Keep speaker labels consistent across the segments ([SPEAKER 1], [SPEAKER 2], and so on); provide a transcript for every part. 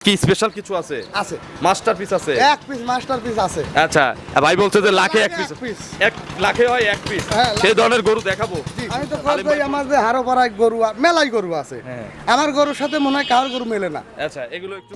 [SPEAKER 1] কি স্পেশাল কিছু আছে?
[SPEAKER 2] আছে।
[SPEAKER 1] মাস্টারপিস আছে?
[SPEAKER 2] এক পিস মাস্টারপিস আছে।
[SPEAKER 1] আচ্ছা ভাই বলছে যে লাখে এক পিস
[SPEAKER 2] এক
[SPEAKER 1] লাখে হয় এক পিস
[SPEAKER 2] হ্যাঁ।
[SPEAKER 1] সেই ধরনের গরু দেখাবো।
[SPEAKER 2] আমি তো কই
[SPEAKER 1] ভাই-
[SPEAKER 2] আমার যে হারো পাড়ায় গরু মেলাই গরু আছে।
[SPEAKER 1] হ্যাঁ।
[SPEAKER 2] আমার গরুর সাথে মনে হয় কার গরু মেলে না।
[SPEAKER 1] আচ্ছা এগুলো একটু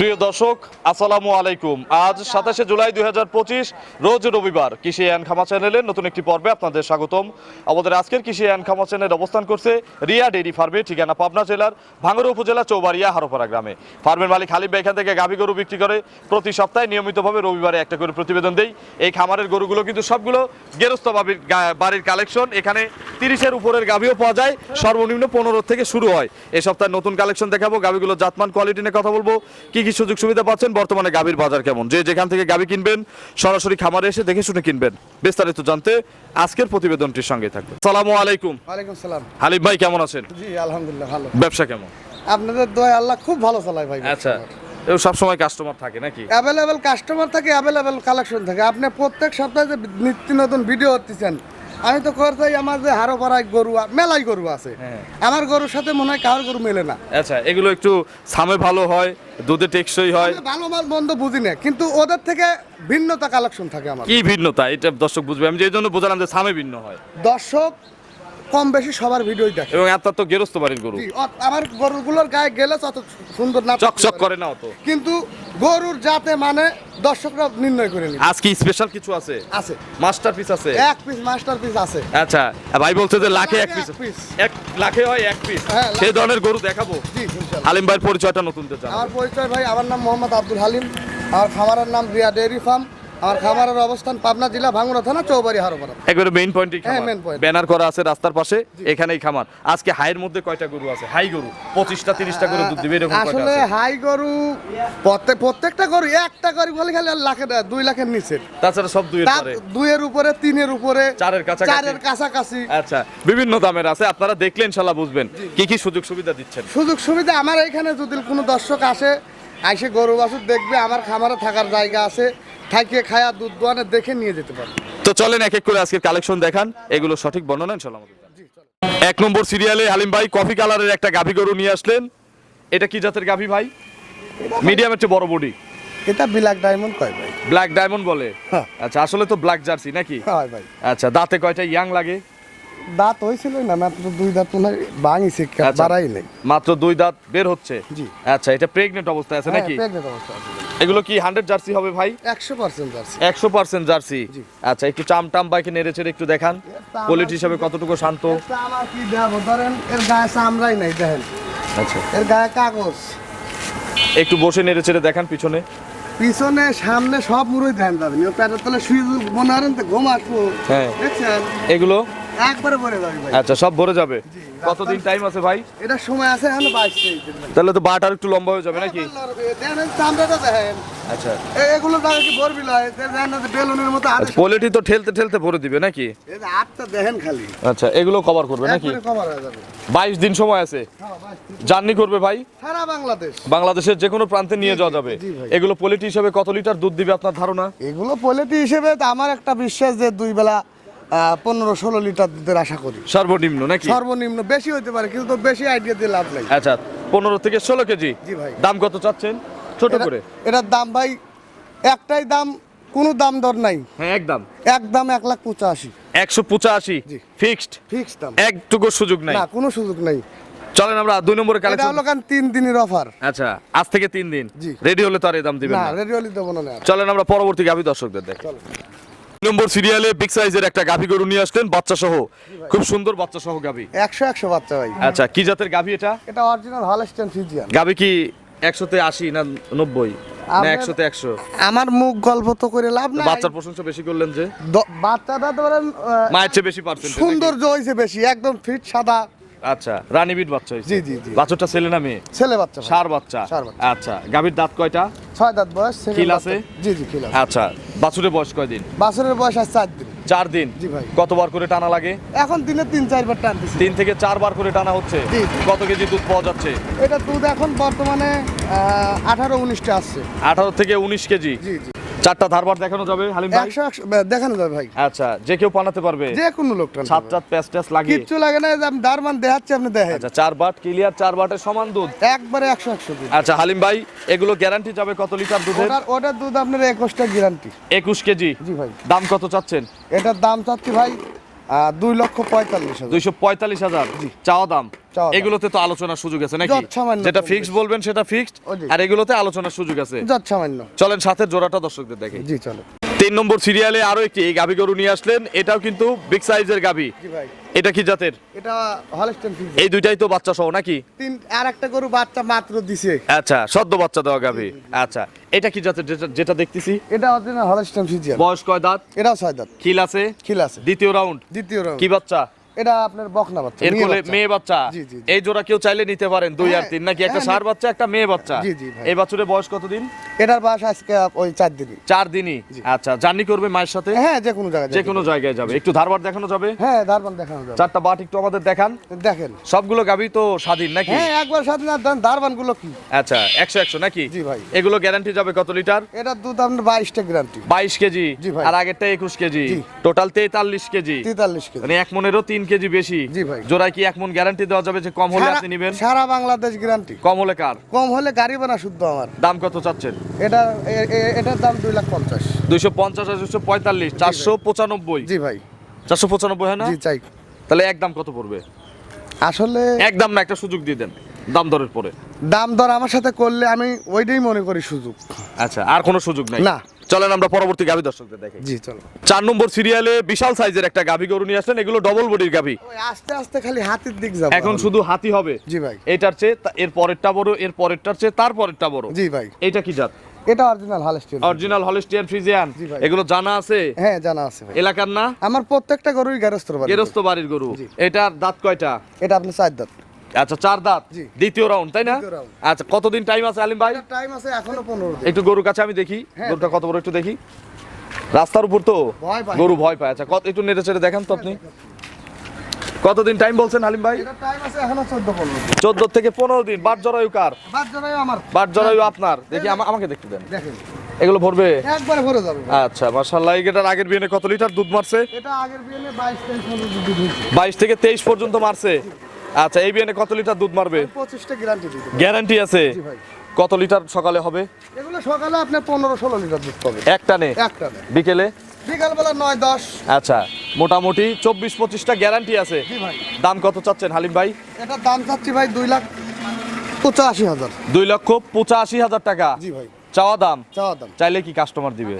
[SPEAKER 1] প্রিয় দর্শক, আসসালামু আলাইকুম। আজ সাতাশে জুলাই দুই হাজার পঁচিশ, রোজ রবিবার কৃষি অ্যান্ড খামা চ্যানেলের নতুন একটি পর্বে আপনাদের স্বাগতম। আমাদের আজকের কৃষি অ্যান্ড খামা চ্যানেল অবস্থান করছে রিয়া ডেইরি ফার্মে ঠিকানা পাবনা জেলার ভাঙড়া উপজেলা চৌবাড়িয়া হারোপাড়া গ্রামে। ফার্মের মালিক হালিম এখান থেকে গাভী গরু বিক্রি করে প্রতি সপ্তাহে নিয়মিতভাবে রবিবারে একটা করে প্রতিবেদন দেই। এই খামারের গরুগুলো কিন্তু সবগুলো বাবির বাড়ির কালেকশন। এখানে তিরিশের উপরের গাভীও পাওয়া যায়, সর্বনিম্ন পনেরো থেকে শুরু হয়। এই সপ্তাহে নতুন কালেকশন দেখাবো, গাভীগুলো জাতমান কোয়ালিটি নিয়ে কথা বলব। কি কি সুযোগ সুবিধা পাচ্ছেন? বর্তমানে গাভীর বাজার কেমন? যে যেখান থেকে গাভী কিনবেন সরাসরি খামারে এসে দেখে শুনে কিনবেন। বিস্তারিত জানতে আজকের প্রতিবেদনটির সঙ্গে থাকবে সালামু আলাইকুম।
[SPEAKER 2] ওয়ালাইকুম সালাম।
[SPEAKER 1] হালিম ভাই কেমন আছেন?
[SPEAKER 2] জি আলহামদুলিল্লাহ ভালো।
[SPEAKER 1] ব্যবসা কেমন?
[SPEAKER 2] আপনাদের দোয়া আল্লাহ খুব ভালো চালায় ভাই।
[SPEAKER 1] আচ্ছা এও সবসময় কাস্টমার থাকে নাকি?
[SPEAKER 2] অ্যাভেলেবেল কাস্টমার থাকে অ্যাভেলেবেল কালেকশন থাকে। আপনি প্রত্যেক সপ্তাহে যে নিত্য নতুন ভিডিও করতেছেন আমি তো করতেই আমার যে হারো পাড়ায় গরু মেলাই গরু আছে।
[SPEAKER 1] হ্যাঁ।
[SPEAKER 2] আমার গরুর সাথে মনে হয় কারোর গরু মেলে না।
[SPEAKER 1] আচ্ছা এগুলো একটু সামে ভালো হয় দুধে টেকসই হয়?
[SPEAKER 2] ভালো মাল বন্ধ বুঝি না কিন্তু ওদের থেকে ভিন্নতা কালেকশন থাকে আমার।
[SPEAKER 1] কি ভিন্নতা? এটা দর্শক বুঝবে। আমি যে জন্য বোঝালাম যে সামে ভিন্ন হয়।
[SPEAKER 2] দর্শক কম বেশি সবার ভিডিওই দেখে।
[SPEAKER 1] এবং আপনার তো গেরস্ত বাড়ির গরু।
[SPEAKER 2] আমার গরুগুলোর গায়ে গেলে তত সুন্দর না
[SPEAKER 1] চকচক করে না অত।
[SPEAKER 2] কিন্তু গরুর জাতে মানে দর্শকরা নির্ণয় করে নিবে।
[SPEAKER 1] আজ কি স্পেশাল কিছু আছে?
[SPEAKER 2] আছে।
[SPEAKER 1] মাস্টার পিস আছে?
[SPEAKER 2] এক পিস মাস্টার পিস আছে।
[SPEAKER 1] আচ্ছা ভাই বলছে যে লাখে এক পিস
[SPEAKER 2] এক
[SPEAKER 1] লাখে হয় এক পিস
[SPEAKER 2] হ্যাঁ।
[SPEAKER 1] সেই ধরনের গরু দেখাবো?
[SPEAKER 2] জি ইনশাল্লাহ।
[SPEAKER 1] হালিম ভাইয়ের পরিচয়টা নতুনদের জানাব।
[SPEAKER 2] আমার পরিচয় ভাই আমার নাম মোহাম্মদ আব্দুল হালিম। আমার খামারের নাম রিয়া ডেয়ারি ফার্ম। আমার খামারের অবস্থান পাবনা জেলা ভাঙ্গুড়া থানা চৌবাড়ি হারোপাড়া।
[SPEAKER 1] একবারে মেইন
[SPEAKER 2] হ্যাঁ,
[SPEAKER 1] খামার।
[SPEAKER 2] main
[SPEAKER 1] ব্যানার করা আছে রাস্তার পাশে এখানেই খামার। আজকে হাইয়ের মধ্যে কয়টা গরু আছে? হাই গরু পঁচিশটা তিরিশটা করে দুধ দিবে এরকম
[SPEAKER 2] আসলে হাই গরু প্রত্যেক প্রত্যেকটা গরু একটা গরু বলে খালি লাখের দুই লাখের নিচে।
[SPEAKER 1] তাছাড়া সব
[SPEAKER 2] তার দুইয়ের উপরে তিনের উপরে
[SPEAKER 1] চারের কাছাকাছি।
[SPEAKER 2] চারের কাছাকাছি।
[SPEAKER 1] আচ্ছা বিভিন্ন দামের আছে আপনারা দেখলে ইনশাল্লাহ বুঝবেন। কি কি সুযোগ সুবিধা দিচ্ছেন?
[SPEAKER 2] সুযোগ সুবিধা আমার এখানে যদি কোনো দর্শক আসে আইসে গরু বাছুর দেখবে আমার খামারে থাকার জায়গা আছে। থাকিয়ে খায়া দুধ দোয়ানে দেখে নিয়ে যেতে পারবে
[SPEAKER 1] তো চলেন এক এক করে আজকের কালেকশন দেখান। এগুলো সঠিক বর্ণনা আমাদের এক নম্বর সিরিয়ালে হালিম ভাই কফি কালারের একটা গাভী গরু নিয়ে আসলেন। এটা কি জাতের গাভী ভাই? মিডিয়াম একটু বড় বডি
[SPEAKER 2] এটা ব্ল্যাক ডায়মন্ড কয় ভাই?
[SPEAKER 1] ব্ল্যাক ডায়মন্ড বলে?
[SPEAKER 2] হ্যাঁ।
[SPEAKER 1] আচ্ছা আসলে তো ব্ল্যাক জার্সি নাকি?
[SPEAKER 2] হয় ভাই।
[SPEAKER 1] আচ্ছা দাঁতে কয়টা ইয়াং লাগে?
[SPEAKER 2] দাঁত হয়েছিল না মাত্র দুই দাঁত মনে ভাঙিছে
[SPEAKER 1] আচ্ছা।
[SPEAKER 2] বাড়াই নেই।
[SPEAKER 1] মাত্র দুই দাঁত বের হচ্ছে?
[SPEAKER 2] জি।
[SPEAKER 1] আচ্ছা এটা প্রেগনেন্ট অবস্থায় আছে নাকি?
[SPEAKER 2] হ্যাঁ, pregnant অবস্থা আছে।
[SPEAKER 1] এগুলো কি হান্ড্রেড জার্সি হবে ভাই?
[SPEAKER 2] একশো পার্সেন্ট জার্সি
[SPEAKER 1] একশো পার্সেন্ট জার্সি আচ্ছা একটু চাম টাম বাইকে নেড়ে চেড়ে একটু দেখান। কোয়ালিটি হিসাবে কতটুকু শান্ত?
[SPEAKER 2] আমার কি দেখাবো? ধরেন এর গায়ে চামড়াই নাই দেখেন।
[SPEAKER 1] আচ্ছা।
[SPEAKER 2] এর গায়ে কাগজ।
[SPEAKER 1] একটু বসে নেড়ে চেড়ে দেখান পিছনে।
[SPEAKER 2] পিছনে সামনে সব মুড়োই ধ্যান যাবেন প্যাটের তলে শুয়ে মনে করেন তো ঘুম আসব।
[SPEAKER 1] হ্যাঁ।
[SPEAKER 2] দেখছেন?
[SPEAKER 1] এগুলো?
[SPEAKER 2] একবারে ভরে যাবে ভাই।
[SPEAKER 1] আচ্ছা সব ভরে যাবে? কতদিন টাইম আছে ভাই?
[SPEAKER 2] এটা সময় আছে এখন বাইশ তেইশ দিন
[SPEAKER 1] তাহলে তো বাট আর একটু লম্বা হয়ে যাবে। নাকি
[SPEAKER 2] চামড়াটা দেখেন।
[SPEAKER 1] আচ্ছা।
[SPEAKER 2] এগুলো কি লয়? বেলুনের মতো
[SPEAKER 1] কোয়ালিটি তো ঠেলতে ঠেলতে ভরে দিবে নাকি?
[SPEAKER 2] এই আটটা দেখেন খালি।
[SPEAKER 1] আচ্ছা এগুলো কভার করবে নাকি?
[SPEAKER 2] কভার হয়ে যাবে।
[SPEAKER 1] বাইশ দিন সময় আছে?
[SPEAKER 2] হ্যাঁ।
[SPEAKER 1] জার্নি করবে ভাই?
[SPEAKER 2] সারা বাংলাদেশ।
[SPEAKER 1] বাংলাদেশের যে কোনো প্রান্তে নিয়ে যাওয়া যাবে। এগুলো পোলিটি হিসেবে কত লিটার দুধ দিবে আপনার ধারণা?
[SPEAKER 2] এগুলো পলিটি হিসেবে আমার একটা বিশ্বাস যে দুই বেলা পনেরো ষোলো লিটার দুধের আশা করি।
[SPEAKER 1] সর্বনিম্ন নাকি?
[SPEAKER 2] সর্বনিম্ন বেশি হতে পারে কিন্তু বেশি আইডিয়া দিয়ে লাভ নাই।
[SPEAKER 1] আচ্ছা পনেরো থেকে ষোলো কেজি?
[SPEAKER 2] জি ভাই।
[SPEAKER 1] দাম কত চাচ্ছেন? ছোট করে।
[SPEAKER 2] এটার দাম ভাই একটাই দাম কোনো দাম দর নাই।
[SPEAKER 1] হ্যাঁ একদম
[SPEAKER 2] এক দাম এক লাখ পঁচাশি।
[SPEAKER 1] একশো পঁচাশি?
[SPEAKER 2] জি।
[SPEAKER 1] ফিক্সড?
[SPEAKER 2] ফিক্স দাম।
[SPEAKER 1] একটুকু সুযোগ নাই?
[SPEAKER 2] না কোনো সুযোগ নাই।
[SPEAKER 1] চলেন আমরা দুই নম্বরে কালেকশন।
[SPEAKER 2] হলো কারণ তিন দিনের অফার
[SPEAKER 1] আচ্ছা আজ থেকে তিন দিন।
[SPEAKER 2] জি।
[SPEAKER 1] রেডি হলে তো আর দাম দিবেন
[SPEAKER 2] না
[SPEAKER 1] না।
[SPEAKER 2] রেডিওলি দেবো না
[SPEAKER 1] চলেন আমরা পরবর্তী গাভী দর্শকদের দেখ। নম্বর সিরিয়ালে বিগ সাইজের একটা গাভী গরু নিয়ে আসলেন বাচ্চা সহ খুব সুন্দর বাচ্চা সহ গাভী।
[SPEAKER 2] একশো একশো বাচ্চা ভাই।
[SPEAKER 1] আচ্ছা কি জাতের গাভী এটা?
[SPEAKER 2] এটা অরিজিনাল হলস্টেন ফিজিয়ান
[SPEAKER 1] গাভী কি একশোতে আশি না নব্বই? না একশোতে একশো?
[SPEAKER 2] আমার মুখ গল্প তো করে লাভ না
[SPEAKER 1] বাচ্চার প্রশংসা বেশি করলেন যে?
[SPEAKER 2] বাচ্চাটা ধরেন আহ,
[SPEAKER 1] মায়ের চেয়ে বেশি পার্সেন্ট
[SPEAKER 2] সৌন্দর্য হয়েছে বেশি একদম ফিট সাদা।
[SPEAKER 1] আচ্ছা রানীবিট বাচ্চা হয়েছে?
[SPEAKER 2] জি, জি, জি।
[SPEAKER 1] বাচ্চাটা ছেলে না মেয়ে?
[SPEAKER 2] ছেলে বাচ্চা
[SPEAKER 1] সার বাচ্চা?
[SPEAKER 2] ষাঁড় বাচ্চা।
[SPEAKER 1] আচ্ছা গাভীর দাঁত কয়টা?
[SPEAKER 2] ছয় দাঁত বয়স
[SPEAKER 1] খিল আছে?
[SPEAKER 2] জি জি খিল
[SPEAKER 1] আচ্ছা বাছুরের বয়স কয়দিন?
[SPEAKER 2] বাছরের বয়স আছে চার দিন।
[SPEAKER 1] চার দিন?
[SPEAKER 2] জি ভাই।
[SPEAKER 1] কতবার করে টানা লাগে?
[SPEAKER 2] এখন দিনে তিন চারবার টানতেছি।
[SPEAKER 1] তিন থেকে চারবার করে টানা হচ্ছে। কত কেজি দুধ পাওয়া যাচ্ছে?
[SPEAKER 2] এটা দুধ এখন বর্তমানে আঠারো উনিশটা আসছে।
[SPEAKER 1] আঠারো থেকে উনিশ কেজি?
[SPEAKER 2] জি জি।
[SPEAKER 1] চারটা ধারবার দেখানো যাবে হালিম ভাই?
[SPEAKER 2] একশো একশো দেখানো যাবে ভাই।
[SPEAKER 1] আচ্ছা যে কেউ বানাতে পারবে।
[SPEAKER 2] যে কোনো লোক
[SPEAKER 1] টান
[SPEAKER 2] সাত
[SPEAKER 1] সাত প্যাচ ট্যাস লাগিয়ে।
[SPEAKER 2] কিচ্ছু লাগে না আমি দারমান দেখাচ্ছি আপনি দেখেন।
[SPEAKER 1] আচ্ছা চার বাট ক্লিয়ার চার বাটের সমান দুধ।
[SPEAKER 2] একবারে একশো একশো দুধ।
[SPEAKER 1] আচ্ছা হালিম ভাই এগুলো গ্যারান্টি যাবে কত লিটার দুধের?
[SPEAKER 2] ওটার ওটার দুধ আপনার একুশটা গ্যারান্টি
[SPEAKER 1] একুশ কেজি।
[SPEAKER 2] জি ভাই।
[SPEAKER 1] দাম কত চাচ্ছেন?
[SPEAKER 2] এটার দাম চাচ্ছি ভাই দুই লক্ষ পঁয়তাল্লিশ
[SPEAKER 1] দুইশো পঁয়তাল্লিশ হাজার। চাওয়া দাম। এগুলোতে তো আলোচনার সুযোগ আছে নাকি? যেটা ফিক্সড বলবেন সেটা ফিক্সড আর এগুলোতে আলোচনার সুযোগ আছে?
[SPEAKER 2] সামান্য
[SPEAKER 1] চলেন সাথে জোড়াটা দর্শকদের দেখে।
[SPEAKER 2] জি চলো।
[SPEAKER 1] তিন নম্বর সিরিয়ালে আরও একটি এই গাভী গরু নিয়ে আসলেন। এটাও কিন্তু বিগ সাইজের গাভি। এটা কি জাতের?
[SPEAKER 2] এটা হলস্টেন ফ্রিজ
[SPEAKER 1] এই দুইটাই তো বাচ্চা সহ নাকি?
[SPEAKER 2] তিন আর একটা গরু বাচ্চা মাত্র দিছে।
[SPEAKER 1] আচ্ছা সদ্য বাচ্চা দেওয়া গাভী। আচ্ছা এটা কি জাতের? যেটা দেখতেছি।
[SPEAKER 2] এটা হচ্ছে হলস্টেন ফিজিয়ান
[SPEAKER 1] বয়স কয় দাঁত?
[SPEAKER 2] এটাও ছয় দাঁত।
[SPEAKER 1] খিল আছে?
[SPEAKER 2] খিল আছে।
[SPEAKER 1] দ্বিতীয় রাউন্ড
[SPEAKER 2] দ্বিতীয় রাউন্ড
[SPEAKER 1] কি বাচ্চা?
[SPEAKER 2] এটা আপনার বকনা বাচ্চা
[SPEAKER 1] এর
[SPEAKER 2] মেয়ে
[SPEAKER 1] কোলে
[SPEAKER 2] বাচ্চা।
[SPEAKER 1] মেয়ে বাচ্চা। এই জোড়া কেউ চাইলে নিতে পারেন দুই আর
[SPEAKER 2] হ্যাঁ,
[SPEAKER 1] তিন নাকি একটা
[SPEAKER 2] হ্যাঁ,
[SPEAKER 1] সার বাচ্চা একটা মেয়ে বাচ্চা?
[SPEAKER 2] জি, জি,
[SPEAKER 1] এই বাছুরের বয়স কতদিন?
[SPEAKER 2] এটার বাস আজকে ওই চার দিনই।
[SPEAKER 1] চার দিনই? আচ্ছা জার্নি করবে মায়ের সাথে?
[SPEAKER 2] হ্যাঁ যে কোনো জায়গায়
[SPEAKER 1] যে কোনো জায়গায় যাবে। একটু ধারবার দেখানো যাবে?
[SPEAKER 2] হ্যাঁ দারবান দেখানো যাবে।
[SPEAKER 1] চারটা বাট একটু আমাদের দেখান।
[SPEAKER 2] দেখেন।
[SPEAKER 1] সবগুলো গাবি তো স্বাধীন নাকি?
[SPEAKER 2] হ্যাঁ একবার সাথে না দেন দারবানগুলো কি?
[SPEAKER 1] আচ্ছা একশো একশো নাকি?
[SPEAKER 2] জি ভাই।
[SPEAKER 1] এগুলো গ্যারান্টি যাবে কত লিটার?
[SPEAKER 2] এটার দুধ আপনার বাইশটা গ্যারান্টি
[SPEAKER 1] বাইশ কেজি
[SPEAKER 2] জি ভাই।
[SPEAKER 1] আর আগেরটা একুশ কেজি। টোটাল তেতাল্লিশ কেজি।
[SPEAKER 2] তেতাল্লিশ কেজি।
[SPEAKER 1] মানে এক মনেরও তিন কেজি বেশি?
[SPEAKER 2] জি ভাই।
[SPEAKER 1] জোড়ায় কি এক মন গ্যারান্টি দেওয়া যাবে যে কম হলে আপনি নেবেন?
[SPEAKER 2] সারা বাংলাদেশ গ্যারান্টি
[SPEAKER 1] কম হলে কার?
[SPEAKER 2] কম হলে গাড়ি বানা শুদ্ধ আমার।
[SPEAKER 1] দাম কত চাচ্ছেন?
[SPEAKER 2] এটা এটার দাম দুই লাখ পঞ্চাশ।
[SPEAKER 1] দুইশো পঞ্চাশ আর দুইশো পঁয়তাল্লিশ চারশো পঁচানব্বই।
[SPEAKER 2] জি ভাই।
[SPEAKER 1] চারশো পঁচানব্বই হয় না?
[SPEAKER 2] জি চাই।
[SPEAKER 1] তাহলে এক দাম কত পড়বে?
[SPEAKER 2] আসলে
[SPEAKER 1] এক দাম না একটা সুযোগ দিয়ে দেন দাম দরের পরে।
[SPEAKER 2] দাম দর আমার সাথে করলে আমি ওইটাই মনে করি সুযোগ।
[SPEAKER 1] আচ্ছা আর কোনো সুযোগ নাই?
[SPEAKER 2] না।
[SPEAKER 1] চলেন আমরা পরবর্তী গাভী দর্শকদের দেখে
[SPEAKER 2] জি চলো।
[SPEAKER 1] চার নম্বর সিরিয়ালে বিশাল সাইজের একটা গাভী গরু নিয়ে আসলেন এগুলো ডবল বডির গাভী।
[SPEAKER 2] আস্তে আস্তে খালি হাতির দিক যাব
[SPEAKER 1] এখন শুধু হাতি হবে।
[SPEAKER 2] জি ভাই।
[SPEAKER 1] এটার চেয়ে এর পরেরটা বড় এর পরেরটার চেয়ে তার পরেরটা বড়।
[SPEAKER 2] জি ভাই।
[SPEAKER 1] এটা কি জাত?
[SPEAKER 2] এটা original Holstein
[SPEAKER 1] original Holstein Friesian এগুলো জানা আছে?
[SPEAKER 2] হ্যাঁ জানা আছে ভাই।
[SPEAKER 1] এলাকার না?
[SPEAKER 2] আমার প্রত্যেকটা গরুই
[SPEAKER 1] গেরস্ত বাড়ির গরু।
[SPEAKER 2] জি।
[SPEAKER 1] এটার দাঁত কয়টা?
[SPEAKER 2] এটা আপনি চার দাঁত।
[SPEAKER 1] আচ্ছা চার দাঁত। দ্বিতীয় রাউন্ড তাই না? আচ্ছা কতদিন টাইম আছে আলিম ভাই?
[SPEAKER 2] টাইম আছে এখনও পনেরো দিন।
[SPEAKER 1] একটু গরুর কাছে আমি দেখি।
[SPEAKER 2] হ্যাঁ।
[SPEAKER 1] গরুটা কত বড় একটু দেখি। রাস্তার উপর তো। গরু ভয় পায়। আচ্ছা কত একটু নেড়ে চেড়ে দেখান তো আপনি। কতদিন টাইম বলছেন হালিম ভাই?
[SPEAKER 2] এটা টাইম আছে এখনও চোদ্দ
[SPEAKER 1] থেকে পনেরো দিন। বাট জরায়ু কার? বাট জরায়ু আপনার। দেখি আমাকে দেখতে দেন।
[SPEAKER 2] দেখেন।
[SPEAKER 1] এগুলো ভরবে?
[SPEAKER 2] একবারে ভরে যাবে।
[SPEAKER 1] আচ্ছা মার্শাল্লাহ এটার আগের বিয়ে কত লিটার দুধ মারছে?
[SPEAKER 2] এটা আগের বিয়ে বাইশ তেইশ মতো দুধ হয়েছে
[SPEAKER 1] বাইশ থেকে তেইশ পর্যন্ত মারছে। আচ্ছা এই বিয়ে কত লিটার দুধ মারবে?
[SPEAKER 2] পঁচিশটা গ্যারান্টি
[SPEAKER 1] গ্যারান্টি আছে?
[SPEAKER 2] জি ভাই।
[SPEAKER 1] কত লিটার সকালে হবে?
[SPEAKER 2] এগুলো সকালে আপনার পনেরো ষোলো লিটার দুধ পাবে।
[SPEAKER 1] এক টানে
[SPEAKER 2] একটা
[SPEAKER 1] বিকেলে?
[SPEAKER 2] বিকালবেলা নয় দশ।
[SPEAKER 1] আচ্ছা মোটামুটি চব্বিশ পঁচিশটা গ্যারান্টি আছে।
[SPEAKER 2] জি ভাই।
[SPEAKER 1] দাম কত চাচ্ছেন হালিম ভাই?
[SPEAKER 2] এটার দাম চাচ্ছি ভাই দুই লাখ পঁচাশি হাজার।
[SPEAKER 1] দুই লক্ষ পঁচাশি হাজার টাকা।
[SPEAKER 2] জি ভাই।
[SPEAKER 1] চাওয়া দাম?
[SPEAKER 2] চাওয়া দাম।
[SPEAKER 1] চাইলে কি কাস্টমার দিবে?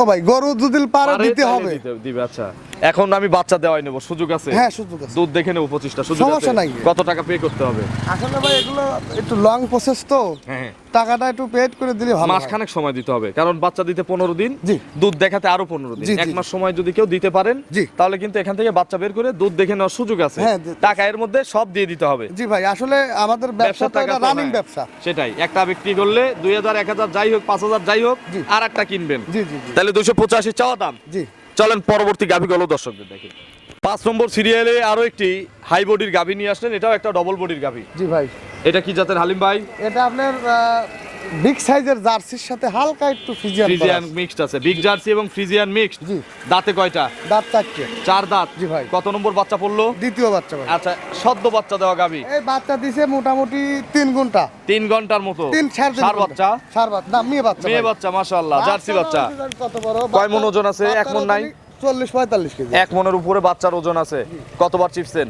[SPEAKER 2] ও ভাই গরু যদি পারে দিতে হবে।
[SPEAKER 1] দিবে আচ্ছা। এখন আমি বাচ্চা দেওয়াই নেব সুযোগ আছে?
[SPEAKER 2] হ্যাঁ সুযোগ আছে।
[SPEAKER 1] দুধ দেখে নেব পঁচিশটা সুযোগ
[SPEAKER 2] সমস্যা
[SPEAKER 1] আছে
[SPEAKER 2] নাই।
[SPEAKER 1] কত টাকা পে করতে হবে?
[SPEAKER 2] আসলে ভাই এগুলো একটু লং প্রসেস তো।
[SPEAKER 1] হ্যাঁ
[SPEAKER 2] টাকাটা একটু পেড করে দিলে ভালো হয়।
[SPEAKER 1] মাসখানেক সময় দিতে হবে কারণ বাচ্চা দিতে পনেরো দিন
[SPEAKER 2] জি।
[SPEAKER 1] দুধ দেখাতে আরও পনেরো দিন। এক মাস সময় যদি কেউ দিতে পারেন। তাহলে কিন্তু এখান থেকে বাচ্চা বের করে দুধ দেখে নেওয়ার সুযোগ আছে।
[SPEAKER 2] হ্যাঁ,
[SPEAKER 1] টাকা এর মধ্যে সব দিয়ে দিতে হবে।
[SPEAKER 2] জি ভাই আসলে আমাদের ব্যবসা তো এটা রানিং
[SPEAKER 1] হ্যাঁ।
[SPEAKER 2] ব্যবসা।
[SPEAKER 1] সেটাই একটা বিক্রি করলে দুই হাজার এক হাজার যাই হোক পাঁচ হাজার যাই হোক। আর একটা কিনবেন।
[SPEAKER 2] জি জি জি।
[SPEAKER 1] তাহলে দুশো পঁচাশি চাওয়া দাম।
[SPEAKER 2] জি।
[SPEAKER 1] চলেন পরবর্তী গাভী গলো দর্শকদের দেখি। পাঁচ নম্বর সিরিয়ালে আরও একটি হাই বডির গাভী নিয়ে আসলেন এটাও একটা ডবল বডির গাভী।
[SPEAKER 2] জি ভাই।
[SPEAKER 1] এটা কি জাতের হালিম ভাই?
[SPEAKER 2] এটা আপনার বিগ সাইজের জার্সির সাথে হালকা একটু ফিজিয়ান
[SPEAKER 1] ফ্রিজিয়ান মিক্সড আছে। বিগ জার্সি এবং ফ্রিজিয়ান মিক্সড
[SPEAKER 2] জি।
[SPEAKER 1] দাঁতে কয়টা?
[SPEAKER 2] দাঁত চারটে।
[SPEAKER 1] চার দাঁত।
[SPEAKER 2] জি ভাই।
[SPEAKER 1] কত নম্বর বাচ্চা পড়ল?
[SPEAKER 2] দ্বিতীয় বাচ্চা ভাই।
[SPEAKER 1] আচ্ছা সদ্য বাচ্চা দেওয়া গাভী।
[SPEAKER 2] এই বাচ্চা দিছে মোটামুটি
[SPEAKER 1] ঘণ্টা। ঘণ্টার মতো।
[SPEAKER 2] তিন সাড়ে তিন
[SPEAKER 1] সার
[SPEAKER 2] ঘণ্টা।
[SPEAKER 1] বাচ্চা?
[SPEAKER 2] সার বাচ্চা। না মেয়ে বাচ্চা
[SPEAKER 1] মেয়ে বাচ্চা মাশাআল্লাহ। জার্সি বাচ্চা।
[SPEAKER 2] কত বড়?
[SPEAKER 1] কয় মণ ওজন আছে? এক মণ নাই?
[SPEAKER 2] চল্লিশ পঁয়তাল্লিশ কেজি।
[SPEAKER 1] এক মনের উপরে বাচ্চার ওজন আছে। কতবার চিপছেন?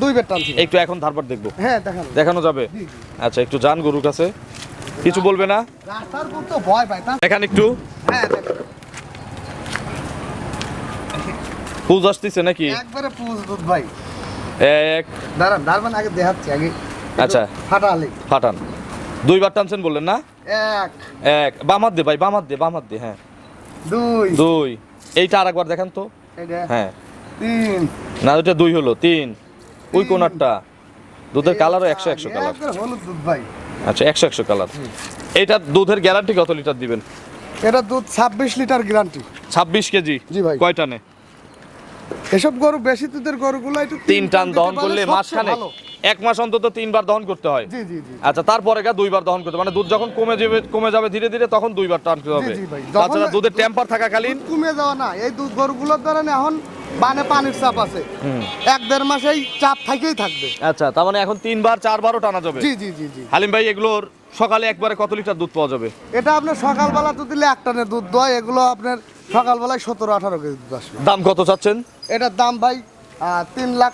[SPEAKER 2] দুই বেড টানছি।
[SPEAKER 1] একটু এখন ধারবার দেখব।
[SPEAKER 2] হ্যাঁ দেখান
[SPEAKER 1] দেখানো যাবে। আচ্ছা একটু যান গরুর কাছে। কিছু বলবে না? দেখান একটু।
[SPEAKER 2] হ্যাঁ
[SPEAKER 1] পুজ আসতেছে নাকি?
[SPEAKER 2] একবারে পুজ দুধ ভাই।
[SPEAKER 1] এক
[SPEAKER 2] দাঁড়ান দাঁড়ান আগে দেখাচ্ছি আগে
[SPEAKER 1] আচ্ছা।
[SPEAKER 2] ফাটালি।
[SPEAKER 1] ফাটান। দুইবার টানছেন বললেন না?
[SPEAKER 2] এক।
[SPEAKER 1] এক। দে ভাই দে দে হ্যাঁ।
[SPEAKER 2] দুই।
[SPEAKER 1] দুই। এইটা আরেকবার দেখান তো। হ্যাঁ।
[SPEAKER 2] তিন।
[SPEAKER 1] না ওইটা দুই হলো তিন। ওই কোনারটা। দুধের কালারও একশো একশো কালার
[SPEAKER 2] হলুদ দুধ ভাই।
[SPEAKER 1] আচ্ছা একশো একশো কালার। এইটার দুধের গ্যারান্টি কত লিটার দিবেন?
[SPEAKER 2] এটা দুধ ছাব্বিশ লিটার গ্যারান্টি
[SPEAKER 1] ছাব্বিশ কেজি?
[SPEAKER 2] জি ভাই।
[SPEAKER 1] কয় টানে?
[SPEAKER 2] এসব গরু বেশি দুধের গরুগুলো একটু
[SPEAKER 1] তিন টান দহন করলে মাসখানে এক মাস অন্তত তিনবার দহন করতে হয়।
[SPEAKER 2] জি জি জি।
[SPEAKER 1] আচ্ছা তারপরে গা দুইবার দহন করতে মানে দুধ যখন কমে যাবে কমে যাবে ধীরে ধীরে তখন দুইবার টানতে হবে।
[SPEAKER 2] জি ভাই।
[SPEAKER 1] তাছাড়া দুধের টেম্পার থাকাকালীন
[SPEAKER 2] কমে যাওয়া না। এই দুধ গরুগুলোর ধরেন এখন বানে পানির চাপ আছে। এক দেড় মাসেই চাপ থাকেই থাকবে।
[SPEAKER 1] আচ্ছা তার মানে এখন তিনবার চারবারও টানা যাবে?
[SPEAKER 2] জি জি জি জি।
[SPEAKER 1] হালিম ভাই এগুলোর সকালে একবারে কত লিটার দুধ পাওয়া যাবে?
[SPEAKER 2] এটা আপনার সকালবেলা তো দিলে এক টানে দুধ দেয় এগুলো আপনার সকালবেলায় সতেরো আঠারো কেজি দুধ আসবে।
[SPEAKER 1] দাম কত চাচ্ছেন?
[SPEAKER 2] এটার দাম ভাই তিন লাখ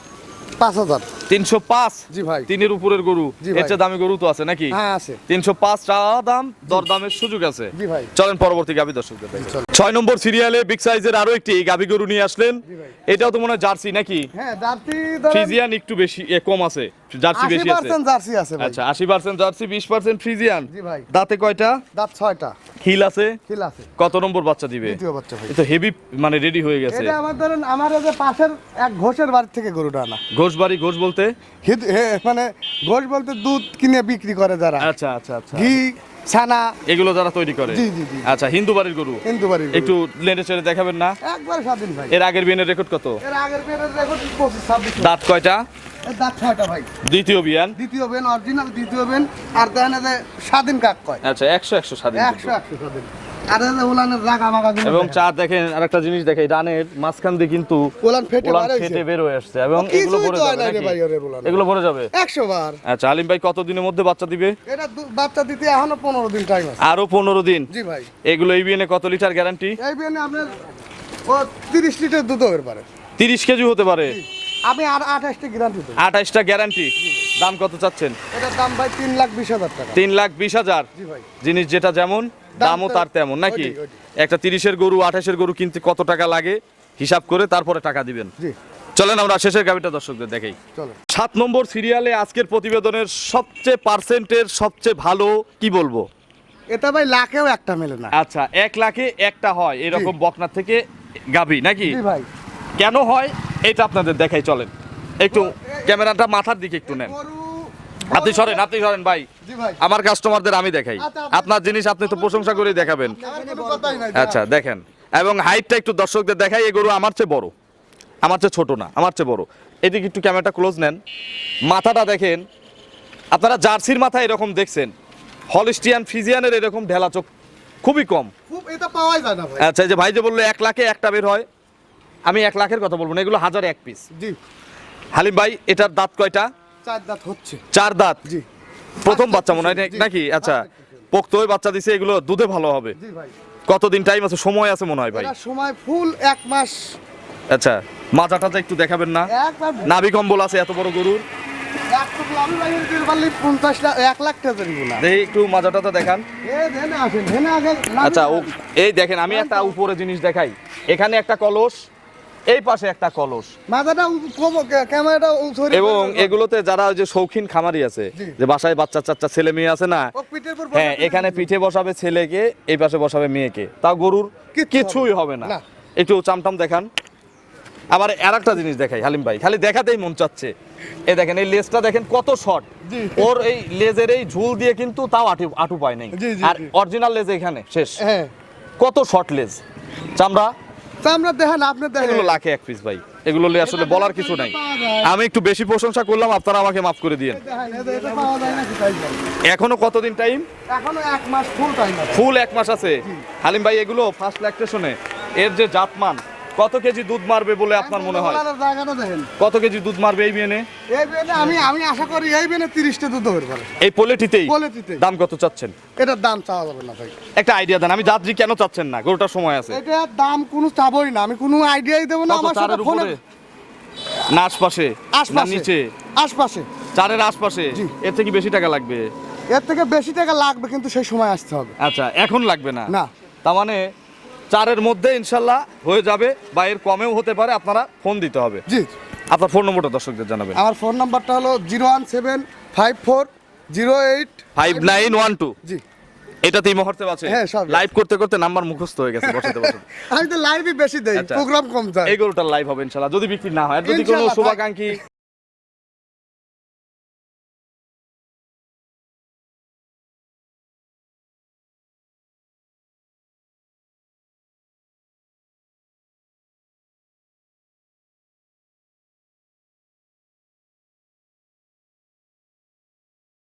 [SPEAKER 2] পাঁচ হাজার।
[SPEAKER 1] তিনশো পাঁচ?
[SPEAKER 2] জি ভাই।
[SPEAKER 1] তিনের উপরের গরু। এর চেয়ে দামি গরু তো আছে নাকি?
[SPEAKER 2] হ্যাঁ আছে।
[SPEAKER 1] তিনশো পাঁচ টাকা দাম দরদামের সুযোগ আছে।
[SPEAKER 2] জি ভাই।
[SPEAKER 1] চলেন পরবর্তী গাভী দর্শকদের। ছয় নম্বর সিরিয়ালে বিগ সাইজের আরও একটি গাভী গরু নিয়ে আসলেন। এটাও তো মনে হয় জার্সি নাকি?
[SPEAKER 2] হ্যাঁ জার্সি
[SPEAKER 1] ফ্রিজিয়ান একটু বেশি কম আছে। জার্সি বেশি আছে।
[SPEAKER 2] পার্সেন্ট জার্সি আছে ভাই।
[SPEAKER 1] আচ্ছা আশি পার্সেন্ট জার্সি বিশ পার্সেন্ট ফ্রিজিয়ান।
[SPEAKER 2] জি ভাই।
[SPEAKER 1] দাঁতে কয়টা?
[SPEAKER 2] দাঁত ছয়টা।
[SPEAKER 1] খিল আছে?
[SPEAKER 2] কিল আছে।
[SPEAKER 1] কত নম্বর বাচ্চা দিবে?
[SPEAKER 2] দ্বিতীয় বাচ্চা ভাই।
[SPEAKER 1] এ হেভি মানে রেডি হয়ে গেছে।
[SPEAKER 2] এটা আমার ধরেন আমার যে পাশের এক ঘোষের বাড়ি থেকে গরুটা আনা।
[SPEAKER 1] ঘোষ বাড়ি ঘোষ বলতে?
[SPEAKER 2] মানে ঘোষ বলতে দুধ কিনে বিক্রি করে যারা।
[SPEAKER 1] আচ্ছা আচ্ছা আচ্ছা।
[SPEAKER 2] ঘি ছানা।
[SPEAKER 1] এগুলো যারা তৈরি করে।
[SPEAKER 2] জি, জি, জি।
[SPEAKER 1] আচ্ছা হিন্দু বাড়ির গরু।
[SPEAKER 2] হিন্দু বাড়ির
[SPEAKER 1] একটু লেনে চেড়ে দেখাবেন না?
[SPEAKER 2] একবার স্বাধীন ভাই।
[SPEAKER 1] এর আগের বিয়ানের রেকর্ড কত?
[SPEAKER 2] এর আগের বেনের রেকর্ড পঁচিশ ছাব্বিশ।
[SPEAKER 1] দাঁত কয়টা?
[SPEAKER 2] দাঁত ছয়টা ভাই।
[SPEAKER 1] দ্বিতীয় বিয়ান?
[SPEAKER 2] দ্বিতীয় বেন অরিজিনাল দ্বিতীয় বেন আর দেখেন স্বাধীন কাক কয়।
[SPEAKER 1] আচ্ছা একশো একশো স্বাধীন।
[SPEAKER 2] একশো একশো স্বাধীন।
[SPEAKER 1] এবং চা দেখেন আরেকটা জিনিস দেখে ডানের মাঝখান দিয়ে কিন্তু
[SPEAKER 2] ফেটে।
[SPEAKER 1] ফেটে বের হয়ে আসছে এবং এগুলো ভরে যাবে। এগুলো ভরে যাবে।
[SPEAKER 2] একশো বার।
[SPEAKER 1] আচ্ছা আলিম ভাই কত দিনের মধ্যে বাচ্চা দিবে?
[SPEAKER 2] এটা বাচ্চা দিতে এখনও পনেরো দিন টাইম আছে।
[SPEAKER 1] আরও পনেরো দিন?
[SPEAKER 2] জি ভাই।
[SPEAKER 1] এগুলো এই বিয়ানে কত লিটার গ্যারান্টি
[SPEAKER 2] এই বেনে আপনার ও তিরিশ লিটার দুধ হতে পারে।
[SPEAKER 1] তিরিশ কেজি হতে পারে।
[SPEAKER 2] আমি আর আঠাশটা গ্যারান্টি দেবো।
[SPEAKER 1] আঠাশটা গ্যারান্টি দাম কত চাচ্ছেন?
[SPEAKER 2] এটার দাম ভাই তিন লাখ বিশ হাজার টাকা।
[SPEAKER 1] তিন লাখ বিশ হাজার?
[SPEAKER 2] জি ভাই।
[SPEAKER 1] জিনিস যেটা যেমন দামও তার তেমন নাকি। একটা তিরিশের গরু আঠাশের গরু কিনতে কত টাকা লাগে? হিসাব করে তারপরে টাকা দিবেন।
[SPEAKER 2] জি।
[SPEAKER 1] চলেন আমরা শেষের গাবিটা দর্শকদের দেখাই।
[SPEAKER 2] চলো।
[SPEAKER 1] সাত নম্বর সিরিয়ালে আজকের প্রতিবেদনের সবচেয়ে পার্সেন্টের সবচেয়ে ভালো কি বলব?
[SPEAKER 2] এটা ভাই লাখেও একটা মেলে না।
[SPEAKER 1] আচ্ছা এক লাখে একটা হয় এরকম বকনা থেকে গাবি নাকি?
[SPEAKER 2] জি ভাই।
[SPEAKER 1] কেন হয়? এটা আপনাদের দেখাই চলেন। একটু ক্যামেরাটা মাথার দিকে একটু নেন। আপনি সরেন আপনি সরেন ভাই। আমার কাস্টমারদের আমি দেখাই।
[SPEAKER 2] আচ্ছা,
[SPEAKER 1] আপনার জিনিস আপনি তো প্রশংসা করেই দেখাবেন। আচ্ছা দেখেন। এবং হাইটটা একটু দর্শকদের দেখাই এই গরু আমার চেয়ে বড়। আমার চেয়ে ছোট না আমার চেয়ে বড়। এদিকে একটু ক্যামেরাটা ক্লোজ নেন। মাথাটা দেখেন। আপনারা জার্সির মাথা এরকম দেখছেন। হলিস্টিয়ান ফিজিয়ানের এরকম ঢেলা চোখ। খুবই কম।
[SPEAKER 2] এটা পাওয়াই যায় না ভাই।
[SPEAKER 1] আচ্ছা এই যে ভাই যে বলল এক লাখে একটা বের হয় আমি এক লাখের কথা বলব না এগুলো হাজার এক পিস
[SPEAKER 2] জি।
[SPEAKER 1] হালিম ভাই এটার দাঁত কয়টা?
[SPEAKER 2] চার দাঁত হচ্ছে।
[SPEAKER 1] চার দাঁত?
[SPEAKER 2] জি।
[SPEAKER 1] প্রথম বাচ্চা মনে হয়। নাকি? আচ্ছা পোক্ত হয়ে বাচ্চা দিছে এগুলো দুধে ভালো হবে।
[SPEAKER 2] জি ভাই।
[SPEAKER 1] কতদিন টাইম আছে? সময় আছে মনে হয় ভাই।
[SPEAKER 2] সময় ফুল এক মাস।
[SPEAKER 1] আচ্ছা মাজা টাজা একটু দেখাবেন না। নাভি কম্বল আছে এত বড় গরুর? একটু মাজা টাজা দেখান। আচ্ছা ও এই দেখেন আমি একটা উপরে জিনিস দেখাই। এখানে একটা কলস এই পাশে একটা কলস।
[SPEAKER 2] মাথাটা ক্যামেরাটা
[SPEAKER 1] এবং এগুলোতে যারা যে শৌখিন খামারি আছে যে বাসায় বাচ্চা চাচ্চা ছেলে মেয়ে আছে না হ্যাঁ এখানে পিঠে বসাবে ছেলেকে এই পাশে বসাবে মেয়েকে। তাও গরুর কিছুই হবে না। একটু চামটাম দেখান। আবার আর একটা জিনিস দেখাই হালিম ভাই খালি দেখাতেই মন চাচ্ছে। এই দেখেন এই লেজটা দেখেন কত শর্ট। ওর এই লেজের এই ঝুল দিয়ে কিন্তু তাও আটু আটু পায় নাই। আর অরিজিনাল লেজ এখানে শেষ।
[SPEAKER 2] হ্যাঁ।
[SPEAKER 1] কত শর্ট লেজ। চামড়া
[SPEAKER 2] তা দেখেন আপনি দেখেন।
[SPEAKER 1] এগুলো লাখে এক পিস ভাই। এগুলো নিয়ে আসলে বলার কিছু নাই। আমি একটু বেশি প্রশংসা করলাম আপনারা আমাকে মাফ করে দিয়েন। এখনও কতদিন টাইম
[SPEAKER 2] এখনও এক মাস ফুল টাইম
[SPEAKER 1] ফুল এক মাস আছে। হালিম ভাই এগুলো ফার্স্ট ল্যাকটেশনে এর যে জাতমান কত কেজি দুধ মারবে বলে আপনার মনে হয়? কত কেজি দুধ মারবে এই বিয়েনে
[SPEAKER 2] এই বেনে আমি আমি আশা করি এই বেনে তিরিশটা দুধ পারে।
[SPEAKER 1] এই পোলেটিতেই?
[SPEAKER 2] কোয়ালিটিতে
[SPEAKER 1] দাম কত চাচ্ছেন?
[SPEAKER 2] এটার দাম চাওয়া যাবে না ভাই।
[SPEAKER 1] একটা আইডিয়া দেন আমি যাত্রী কেন চাচ্ছেন না? গরুটার সময় আছে।
[SPEAKER 2] এটার দাম কোনো চাবই না আমি কোনো আইডিয়াই দেবো না আমার সাথে ফোনে
[SPEAKER 1] না আশপাশে?
[SPEAKER 2] আশপাশে।
[SPEAKER 1] নিচে?
[SPEAKER 2] আশপাশে।
[SPEAKER 1] চারের আশপাশে। এর থেকে বেশি টাকা লাগবে?
[SPEAKER 2] এর থেকে বেশি টাকা লাগবে কিন্তু সেই সময় আসতে হবে।
[SPEAKER 1] আচ্ছা এখন লাগবে না?
[SPEAKER 2] না।
[SPEAKER 1] তার মানে চারের মধ্যে ইনশাল্লাহ হয়ে যাবে বা এর কমেও হতে পারে আপনারা ফোন দিতে হবে।
[SPEAKER 2] জি।
[SPEAKER 1] আপনার ফোন নম্বরটা দর্শকদের জানাবেন।
[SPEAKER 2] আমার ফোন নাম্বারটা হলো zero one seven five four zero eight
[SPEAKER 1] five nine one two.
[SPEAKER 2] জি।
[SPEAKER 1] এটাতেই মুহূর্তে আছে।
[SPEAKER 2] হ্যাঁ, সব।
[SPEAKER 1] লাইভ করতে করতে নাম্বার মুখস্থ হয়ে গেছে বসাতে বসাতে।
[SPEAKER 2] আমি তো লাইভই বেশি দেই
[SPEAKER 1] আচ্ছা।
[SPEAKER 2] প্রোগ্রাম কম যায়।
[SPEAKER 1] এই গরুটার লাইভ হবে ইনশাল্লাহ যদি বিক্রি না হয়। যদি কোনো শুভাকাঙ্ক্ষী